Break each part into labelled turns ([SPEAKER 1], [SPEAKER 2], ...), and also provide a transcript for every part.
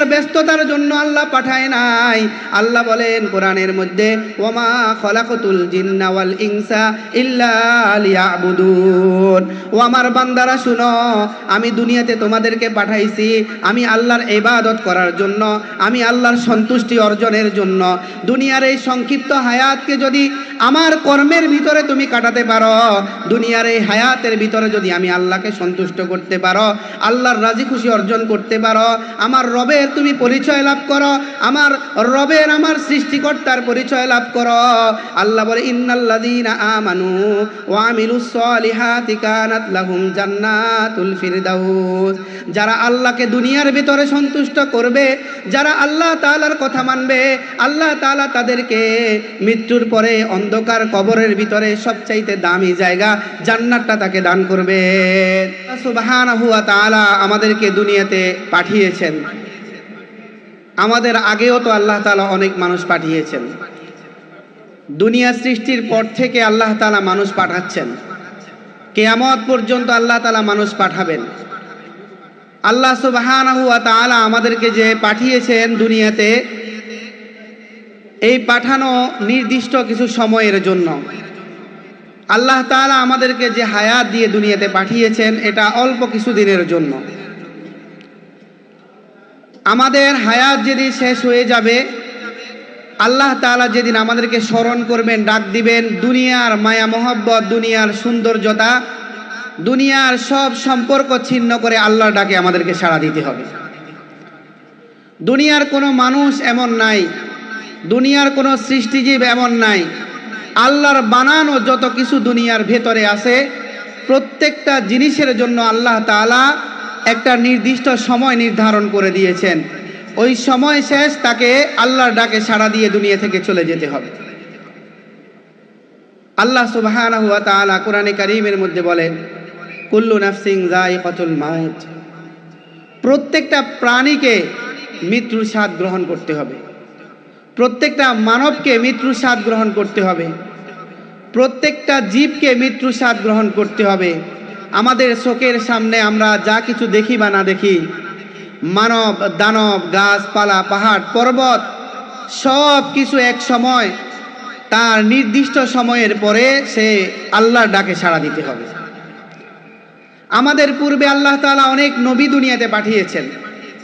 [SPEAKER 1] দুনিয়ার ব্যস্ততার জন্য আল্লাহ পাঠায় নাই। আল্লাহ বলেন, কোরআনের মধ্যে, ওমা খলাকতুল জিন্না ওয়াল ইনসা ইল্লা ও আমার বান্দারা, শুনো, আমি দুনিয়াতে তোমাদেরকে পাঠাইছি। আমি আল্লাহর ইবাদত করার জন্য, আমি আল্লাহর সন্তুষ্টি অর্জনের জন্য। দুনিয়ার এই সংক্ষিপ্ত হায়াতকে যদি আমার কর্মের ভিতরে তুমি কাটাতে পারো, দুনিয়ার এই হায়াতের ভিতরে যদি আমি আল্লাহকে সন্তুষ্ট করতে পারো, আল্লাহর রাজি খুশি অর্জন করতে পারো, আমার রবের তুমি পরিচয় লাভ করো, আমার রবের আমার সৃষ্টিকর্তার পরিচয় লাভ করো। আল্লাহ বলে, ইন্নাল্লাযীনা আমানু ওয়া আমিলুস সলিহাতি কানাত লাহুম জান্নাতুল ফিরদাউস। যারা আল্লাহকে দুনিয়ার ভিতরে সন্তুষ্ট করবে, যারা আল্লাহ তাআলার কথা মানবে, আল্লাহ তাআলা তাদেরকে মৃত্যুর পরে অন্ধকার কবরের ভিতরে সবচাইতে দামি জায়গা জান্নাতটা তাকে দান করবে। ওয়া তাআলা আমাদেরকে দুনিয়াতে পাঠিয়েছেন। আমাদের আগেও তো আল্লাহ তালা অনেক মানুষ পাঠিয়েছেন। দুনিয়া সৃষ্টির পর থেকে আল্লাহ তালা মানুষ পাঠাচ্ছেন। কেয়ামত পর্যন্ত আল্লাহ তালা মানুষ পাঠাবেন। আল্লাহ তাআলা আমাদেরকে যে পাঠিয়েছেন দুনিয়াতে এই পাঠানো নির্দিষ্ট কিছু সময়ের জন্য। আল্লাহ তাআলা আমাদেরকে যে হায়াত দিয়ে দুনিয়াতে পাঠিয়েছেন, এটা অল্প কিছু দিনের জন্য। আমাদের হায়াত যেদিন শেষ হয়ে যাবে, আল্লাহ তাআলা যেদিন আমাদেরকে স্মরণ করবেন, ডাক দিবেন, দুনিয়ার মায়া মহব্বত, দুনিয়ার সৌন্দর্যতা, দুনিয়ার সব সম্পর্ক ছিন্ন করে আল্লাহর ডাকে আমাদেরকে সাড়া দিতে হবে। দুনিয়ার কোনো মানুষ এমন নাই দুনিয়ার কোনো সৃষ্টিজীব এমন নাই। আল্লাহর বানানো যত কিছু দুনিয়ার ভেতরে আছে, প্রত্যেকটা জিনিসের জন্য আল্লাহ তাআলা একটা নির্দিষ্ট সময় নির্ধারণ করে দিয়েছেন। ওই সময় শেষ, তাকে আল্লাহর ডাকে সাড়া দিয়ে দুনিয়া থেকে চলে যেতে হবে। আল্লাহ তাআলা কোরআনে কারিমের মধ্যে বলেন কুল্লু নাফসিং যায়িকাতুল মাউত। প্রত্যেকটা প্রাণীকে মৃত্যুর স্বাদ গ্রহণ করতে হবে। প্রত্যেকটা মানবকে মৃত্যুর স্বাদ গ্রহণ করতে হবে। প্রত্যেকটা জীবকে মৃত্যুর স্বাদ গ্রহণ করতে হবে। আমাদের চোখের সামনে আমরা যা কিছু দেখি বা না দেখি, মানব, দানব, গাছপালা, পাহাড়, পর্বত, সব কিছু এক সময়, তার নির্দিষ্ট সময়ের পরে সে আল্লাহর ডাকে সাড়া দিতে হবে। আমাদের পূর্বে আল্লাহ তাআলা অনেক নবী দুনিয়াতে পাঠিয়েছেন,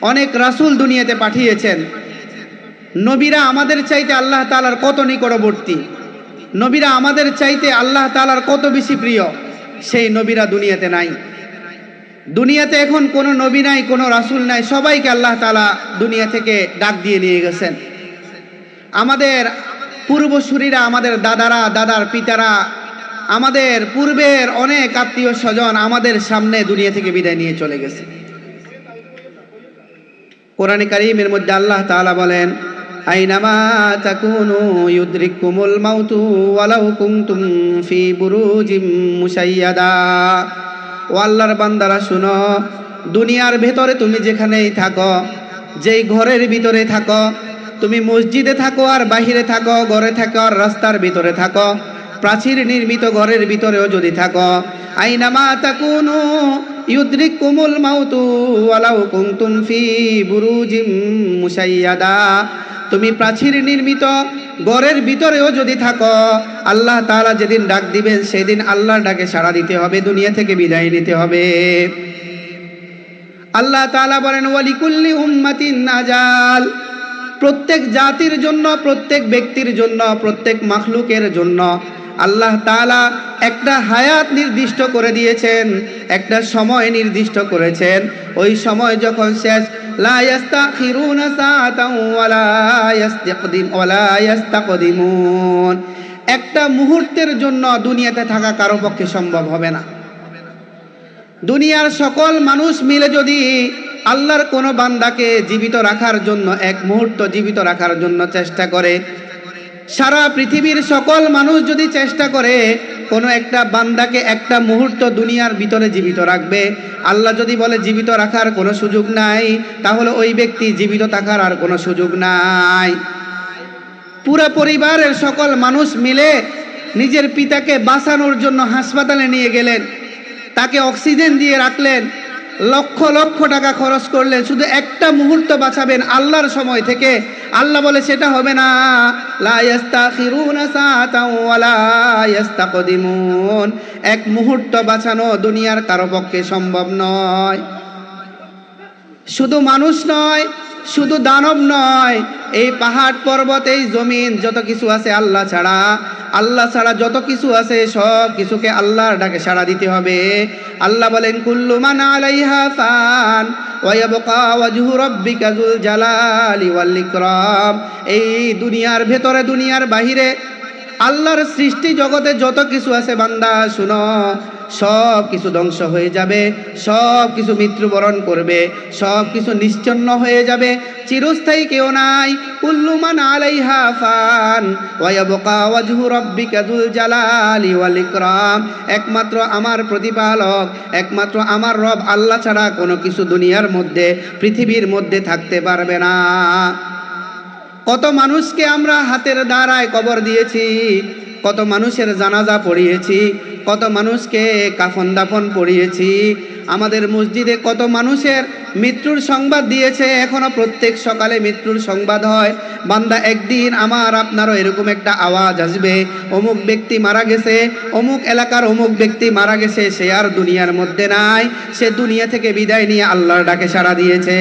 [SPEAKER 1] অনেক রাসূল দুনিয়াতে পাঠিয়েছেন নবীরা আমাদের চাইতে আল্লাহ তালার কত নিকটবর্তী? নবীরা আমাদের চাইতে আল্লাহ তাআলার কত বেশি প্রিয়? সেই নবীরা দুনিয়াতে নাই। দুনিয়াতে এখন কোনো নবী নাই, কোনো রাসূল নাই, সবাইকে আল্লাহ তাআলা দুনিয়া থেকে ডাক দিয়ে নিয়ে গেছেন। আমাদের পূর্বসূরীরা, আমাদের দাদারা, দাদার পিতারা, আমাদের পূর্বের অনেক আত্মীয় স্বজন আমাদের সামনে দুনিয়া থেকে বিদায় নিয়ে চলে গেছে। কোরআনে কারিমের মধ্যে আল্লাহ তাআলা বলেন আইনামা তাকুনু ইউদরিকুমুল মাউতু ওয়ালাউ কুনতুম ফি বুরুজিম মুশাইয়াদা ও আল্লাহর বান্দারা শুনো, দুনিয়ার ভেতরে তুমি যেখানেই থাকো, যেই ঘরের ভিতরে থাকো, তুমি মসজিদে থাকো আর বাহিরে থাকো, ঘরে থাকো আর রাস্তার ভিতরে থাকো, প্রাচীর নির্মিত ঘরের ভিতরেও যদি থাকো, আইনামা তাকুনু ইউদ্রিকুমুল মাউতু ওয়ালাউ কুনতুম ফি বুরুজিম মুশাইয়াদা তুমি প্রাচীর নির্মিত ঘরের ভিতরেও যদি থাকো, আল্লাহ তাআলা যেদিন ডাক দিবেন, সেদিন আল্লাহর ডাকে সাড়া দিতে হবে, দুনিয়া থেকে বিদায় নিতে হবে। আল্লাহ তাআলা বলেন, ওয়ালিকুল্লি উম্মাতিন নাজাল। প্রত্যেক জাতির জন্য, প্রত্যেক ব্যক্তির জন্য, প্রত্যেক মাখলুকের জন্য আল্লাহ তাআলা একটা হায়াত নির্দিষ্ট করে দিয়েছেন, একটা সময় নির্দিষ্ট করেছেন। ওই সময় যখন শেষ ইয়াস্তাকদিম, ওয়ালা ইয়াস্তাকদিমুন। একটা মুহূর্তের জন্য দুনিয়াতে থাকা কারও পক্ষে সম্ভব হবে না। দুনিয়ার সকল মানুষ মিলে যদি আল্লাহর কোনো বান্দাকে জীবিত রাখার জন্য, এক মুহূর্ত জীবিত রাখার জন্য চেষ্টা করে সারা পৃথিবীর সকল মানুষ যদি চেষ্টা করে, কোনো একটা বান্দাকে একটা মুহূর্ত দুনিয়ার ভিতরে জীবিত রাখবে। আল্লাহ যদি বলে জীবিত রাখার কোনো সুযোগ নাই, তাহলে ওই ব্যক্তি জীবিত থাকার আর কোনো সুযোগ নাই। পুরো পরিবারের সকল মানুষ মিলে নিজের পিতাকে বাঁচানোর জন্য হাসপাতালে নিয়ে গেলেন। তাকে অক্সিজেন দিয়ে রাখলেন। লক্ষ লক্ষ টাকা খরচ করলেন শুধু একটা মুহূর্ত বাঁচাবেন আল্লাহর সময় থেকে। আল্লাহ বলে, সেটা হবে না। এক মুহূর্ত বাঁচানো দুনিয়ার কারও পক্ষে সম্ভব নয়। শুধু মানুষ নয়, শুধু দানব নয়, এই পাহাড় পর্বত, এই জমিন, যত কিছু আছে আল্লাহ ছাড়া আল্লাহ ছাড়া যত কিছু আছে সব কিছুকে আল্লাহর ডাকে সাড়া দিতে হবে। আল্লাহ বলেন, কুল্লু মান এই দুনিয়ার ভেতরে, দুনিয়ার বাহিরে, আল্লাহর সৃষ্টি জগতে যত কিছু আছে বান্দা, শুনো সব কিছু ধ্বংস হয়ে যাবে, সব কিছু মৃত্যুবরণ করবে, সব কিছু নিশ্চন্ন হয়ে যাবে, চিরস্থায়ী কেউ নাই। কুল্লুমান আলাইহা ফান, ওয়ায়াবকা ওয়াজহু রাব্বিকা যুল জালালি ওয়াল ইকরাম। একমাত্র আমার প্রতিপালক, একমাত্র আমার রব আল্লাহ ছাড়া কোনো কিছু দুনিয়ার মধ্যে, পৃথিবীর মধ্যে থাকতে পারবে না। কত মানুষকে আমরা হাতের দ্বারায় কবর দিয়েছি, কত মানুষের জানাজা পড়িয়েছি কত মানুষকে কাফন দাফন পড়িয়েছি আমাদের মসজিদে কত মানুষের মৃত্যুর সংবাদ দিয়েছে। এখনও প্রত্যেক সকালে মৃত্যুর সংবাদ হয়। বান্দা, একদিন আমার আপনারও এরকম একটা আওয়াজ আসবে। অমুক ব্যক্তি মারা গেছে, অমুক এলাকার অমুক ব্যক্তি মারা গেছে, সে আর দুনিয়ার মধ্যে নাই। সে দুনিয়া থেকে বিদায় নিয়ে আল্লাহর ডাকে সাড়া দিয়েছে।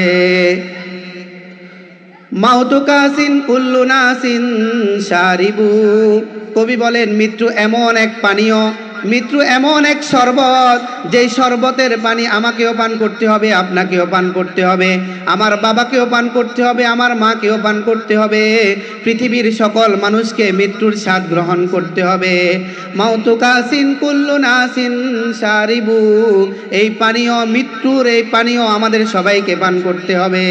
[SPEAKER 1] কবি বলেন, মৃত্যু এমন এক পানীয়। মৃত্যু এমন এক শরবত, যেই শরবতের পানি আমাকেও পান করতে হবে, আপনাকেও পান করতে হবে, আমার বাবাকেও পান করতে হবে, আমার মাকেও পান করতে হবে। পৃথিবীর সকল মানুষকে মৃত্যুর স্বাদ গ্রহণ করতে হবে। মাউতুকাসিন কুল্লু নাসিন সারিবু, এই পানীয় মৃত্যুর, এই পানীয় আমাদের সবাইকে পান করতে হবে।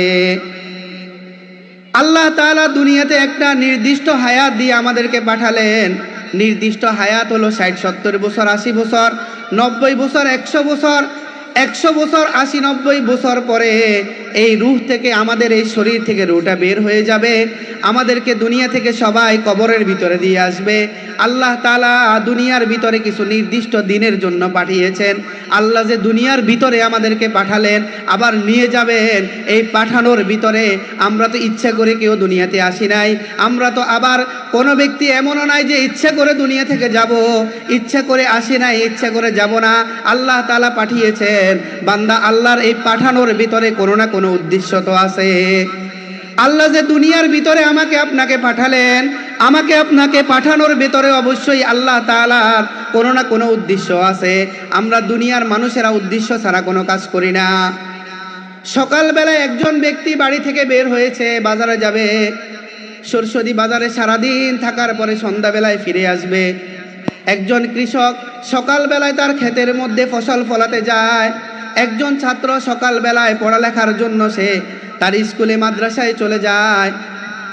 [SPEAKER 1] আল্লাহ তাআলা দুনিয়াতে একটা নির্দিষ্ট হায়াত দিয়ে আমাদেরকে পাঠালেন। নির্দিষ্ট হায়াত হলো ষাট, সত্তর বছর, আশি বছর, নব্বই বছর, একশো বছর একশো বছর, আশি, নব্বই বছর পরে এই রুহ থেকে আমাদের এই শরীর থেকে রুহটা বের হয়ে যাবে। আমাদেরকে দুনিয়া থেকে সবাই কবরের ভিতরে দিয়ে আসবে। আল্লাহ তালা দুনিয়ার ভিতরে কিছু নির্দিষ্ট দিনের জন্য পাঠিয়েছেন। আল্লাহ যে দুনিয়ার ভিতরে আমাদেরকে পাঠালেন, আবার নিয়ে যাবেন, এই পাঠানোর ভিতরে আমরা তো ইচ্ছা করে কেউ দুনিয়াতে আসি নাই। আমরা তো আবার কোনো ব্যক্তি এমনও নাই যে ইচ্ছা করে দুনিয়া থেকে যাব। ইচ্ছা করে আসি নাই, ইচ্ছা করে যাব না। আল্লাহ তালা পাঠিয়েছেন। বান্দা আল্লাহর এই পাঠানোর ভিতরে কোনো না কোনো উদ্দেশ্য তো আছে। আল্লাহ যে দুনিয়ার ভিতরে আমাকে আপনাকে পাঠালেন, আমাকে আপনাকে পাঠানোর ভেতরে অবশ্যই আল্লাহ তাআলার কোনো না কোনো উদ্দেশ্য আছে। আমরা দুনিয়ার মানুষেরা উদ্দেশ্য ছাড়া কোনো কাজ করি না। সকালবেলায় একজন ব্যক্তি বাড়ি থেকে বের হয়েছে, বাজারে যাবে। সরস্বতী বাজারে সারাদিন থাকার পরে সন্ধ্যাবেলায় ফিরে আসবে। একজন কৃষক সকালবেলায় তার ক্ষেতের মধ্যে ফসল ফলাতে যায়। একজন ছাত্র সকালবেলায় পড়ালেখার জন্য সে তার স্কুলে, মাদ্রাসায় চলে যায়।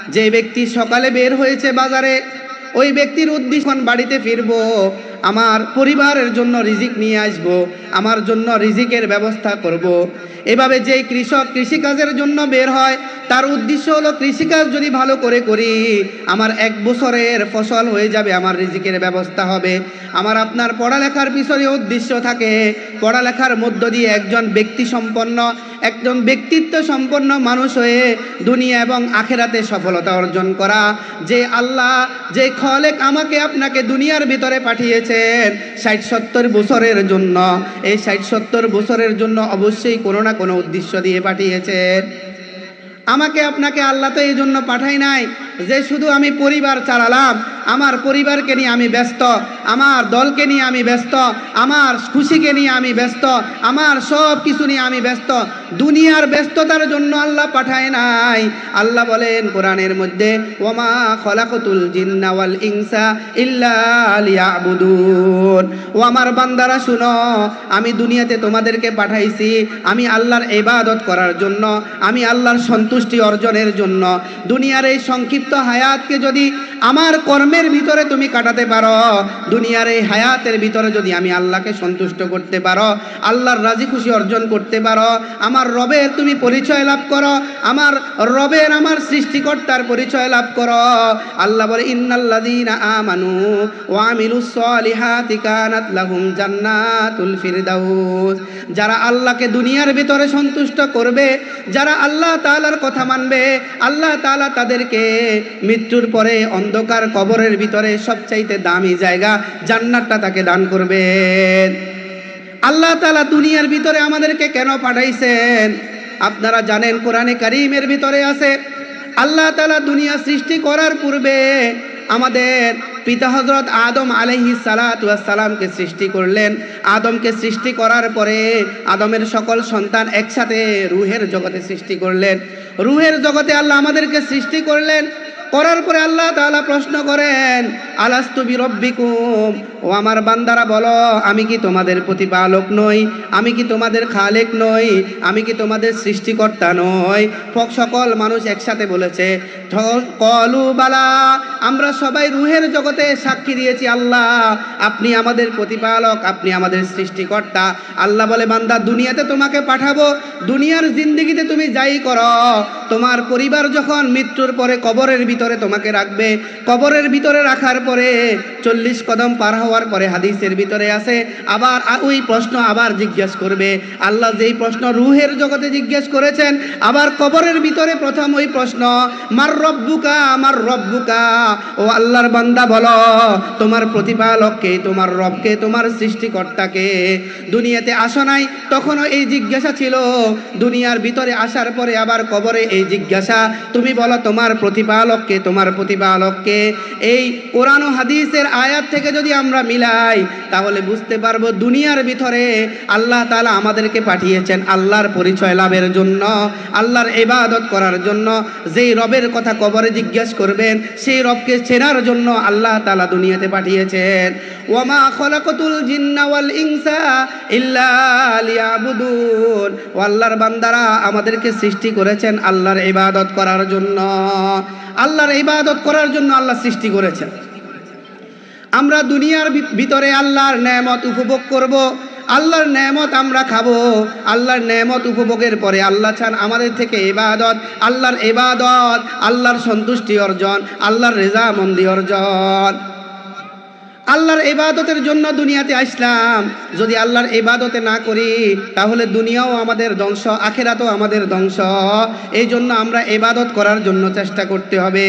[SPEAKER 1] যে ব্যক্তি সকালে বের হয়েছে বাজারে, ওই ব্যক্তির উদ্দেশ্য বাড়িতে ফিরবো। আমার পরিবারের জন্য রিজিক নিয়ে আসব, আমার জন্য রিজিকের ব্যবস্থা করব। এভাবে যে কৃষক কৃষিকাজের জন্য বের হয়, তার উদ্দেশ্য হলো কৃষিকাজ যদি ভালো করে করি, আমার এক বছরের ফসল হয়ে যাবে, আমার রিজিকের ব্যবস্থা হবে আমার আপনার পড়ালেখার পিছনে উদ্দেশ্য থাকে, পড়ালেখার মধ্য দিয়ে একজন ব্যক্তি সম্পন্ন, একজন ব্যক্তিত্ব সম্পন্ন মানুষ হয়ে দুনিয়া এবং আখেরাতে সফলতা অর্জন করা যে আল্লাহ, যে খলেক আমাকে আপনাকে দুনিয়ার ভিতরে পাঠিয়েছেন ষাট সত্তর বছরের জন্য। এই ষাট সত্তর বছরের জন্য অবশ্যই কোনো না কোনো উদ্দেশ্য দিয়ে পাঠিয়েছেন। আমাকে আপনাকে আল্লাহ তো এই জন্য পাঠাই নাই যে শুধু আমি পরিবার চালালাম আমার পরিবারকে নিয়ে আমি ব্যস্ত, আমার দলকে নিয়ে আমি ব্যস্ত, আমার খুশিকে নিয়ে আমি ব্যস্ত, আমার সব কিছু নিয়ে আমি ব্যস্ত। দুনিয়ার ব্যস্ততার জন্য আল্লাহ পাঠায় নাই। আল্লাহ বলেন কোরআনের মধ্যে, ওমা খলাকতুল জিন্না ওয়াল ইনসা ইল্লা ও আমার বান্দারা, শুনো, আমি দুনিয়াতে তোমাদেরকে পাঠাইছি, আমি আল্লাহর এবাদত করার জন্য, আমি আল্লাহর সন্তুষ্টি অর্জনের জন্য। দুনিয়ার এই সংক্ষিপ্ত হায়াতকে যদি আমার কর্মের ভিতরে তুমি কাটাতে পারো, দুনিয়ার এই হায়াতের ভিতরে যদি আমি আল্লাহকে সন্তুষ্ট করতে পারো, আল্লাহর রাজি খুশি অর্জন করতে পারো, আমার রবের তুমি পরিচয় লাভ করো, আমার রবের আমার সৃষ্টিকর্তার পরিচয় লাভ করো। আল্লাহ বলে আমানু কানাত লাহুম জান্নাতুল ফিরদাউস। যারা আল্লাহকে দুনিয়ার ভিতরে সন্তুষ্ট করবে, যারা আল্লাহ তাআলার কথা মানবে, আল্লাহ তাআলা তাদেরকে মৃত্যুর পরে অন্ধকার কবরের ভিতরে সবচাইতে দামি জায়গা জান্নাতটা তাকে দান করবেন। আল্লাহ তালা দুনিয়ার ভিতরে আমাদেরকে কেন পাঠাইছেন? আপনারা জানেন কোরআনে কারিমের ভিতরে আছে, আল্লাহ তালা দুনিয়া সৃষ্টি করার পূর্বে আমাদের পিতা হজরত আদম আলহি সালাতামকে সৃষ্টি করলেন। আদমকে সৃষ্টি করার পরে আদমের সকল সন্তান একসাথে রুহের জগতে সৃষ্টি করলেন। রুহের জগতে আল্লাহ আমাদেরকে সৃষ্টি করলেন। করার পরে আল্লাহ তাআলা প্রশ্ন করেন, আলাস্তু বিরব্বিকুম? ও আমার বান্দারা বলো, আমি কি তোমাদের প্রতিপালক নই? আমি কি তোমাদের খালেক নই? আমি কি তোমাদের সৃষ্টিকর্তা নই? সকল মানুষ একসাথে বলেছে কলু বালা, আমরা সবাই রুহের জগতে সাক্ষী দিয়েছি আল্লাহ। আপনি আমাদের প্রতিপালক, আপনি আমাদের সৃষ্টিকর্তা। আল্লাহ বলে, বান্দা, দুনিয়াতে তোমাকে পাঠাবো, দুনিয়ার জিন্দিগিতে তুমি যাই করো। তোমার পরিবার যখন মৃত্যুর পরে কবরের ভিতরে তোমাকে রাখবে। কবরের ভিতরে রাখার পরে চল্লিশ কদম পার হওয়ার পরে হাদিসের ভিতরে আছে, আবার ওই প্রশ্ন আবার জিজ্ঞেস করবে। আল্লাহ যেই প্রশ্ন রুহের জগতে জিজ্ঞেস করেছেন, আবার কবরের ভিতরে প্রথম ওই প্রশ্ন, মার রব্বুকা আমার রব্বুকা? ও আল্লাহর বান্দা বলো, তোমার প্রতিপালককে, তোমার রবকে, তোমার সৃষ্টিকর্তাকে দুনিয়াতে আসো নাই। তখনও এই জিজ্ঞাসা ছিল। দুনিয়ার ভিতরে আসার পরে আবার কবরে এই জিজ্ঞাসা, তুমি বলো তোমার প্রতিপালককে তোমার প্রতিপালককে, এই কোরআন হাদিসের আয়াত থেকে যদি আমরা মিলাই, তাহলে বুঝতে পারব দুনিয়ার ভিতরে আল্লাহ তালা আমাদেরকে পাঠিয়েছেন আল্লাহর পরিচয় লাভের জন্য, আল্লাহর ইবাদত করার জন্য। যেই রবের কথা কবরে জিজ্ঞেস করবেন, সেই রবকে চেনার জন্য আল্লাহ তাআলা দুনিয়াতে পাঠিয়েছেন। ওয়ামা খলাকতুল জিন্না ওয়াল ইনসা ইল্লা ও আল্লাহর বান্দারা আমাদেরকে সৃষ্টি করেছেন আল্লাহর ইবাদত করার জন্য। আল্লাহর ইবাদত করার জন্য আল্লাহ সৃষ্টি করেছেন। আমরা দুনিয়ার ভিতরে আল্লাহর নেয়ামত উপভোগ করব, আল্লাহর নেয়ামত আমরা খাব, আল্লাহর নেয়ামত উপভোগের পরে আল্লাহ চান আমাদের থেকে এবাদত আল্লাহর এবাদত আল্লাহর সন্তুষ্টি অর্জন, আল্লাহর রেজামন্দি অর্জন। আল্লাহর এবাদতের জন্য দুনিয়াতে আসলাম। যদি আল্লাহর এবাদতে না করি, তাহলে দুনিয়াও আমাদের ধ্বংস, আখেরাতও আমাদের ধ্বংস। এই জন্য আমরা এবাদত করার জন্য চেষ্টা করতে হবে।